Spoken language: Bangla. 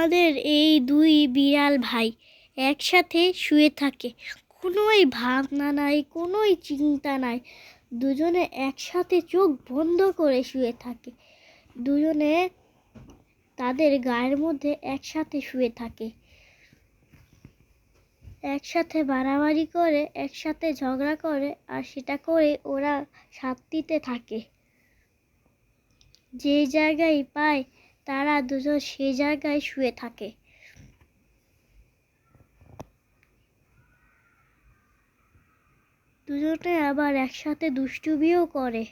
আমাদের এই দুই বিড়াল ভাই একসাথে শুয়ে থাকে। কোনোই ভাবনা নাই, কোনোই চিন্তা নাই। দুজনে একসাথে চোখ বন্ধ করে শুয়ে থাকে। দুজনে তাদের গায়ের মধ্যে একসাথে শুয়ে থাকে। একসাথে বাড়াবাড়ি করে, একসাথে ঝগড়া করে, আর সেটা করে ওরা শান্তিতে থাকে। যে জায়গায় পায় তারা দুজন সে জায়গায় শুয়ে থাকে। দুজনে আবার একসাথে দুষ্টুমিও করে।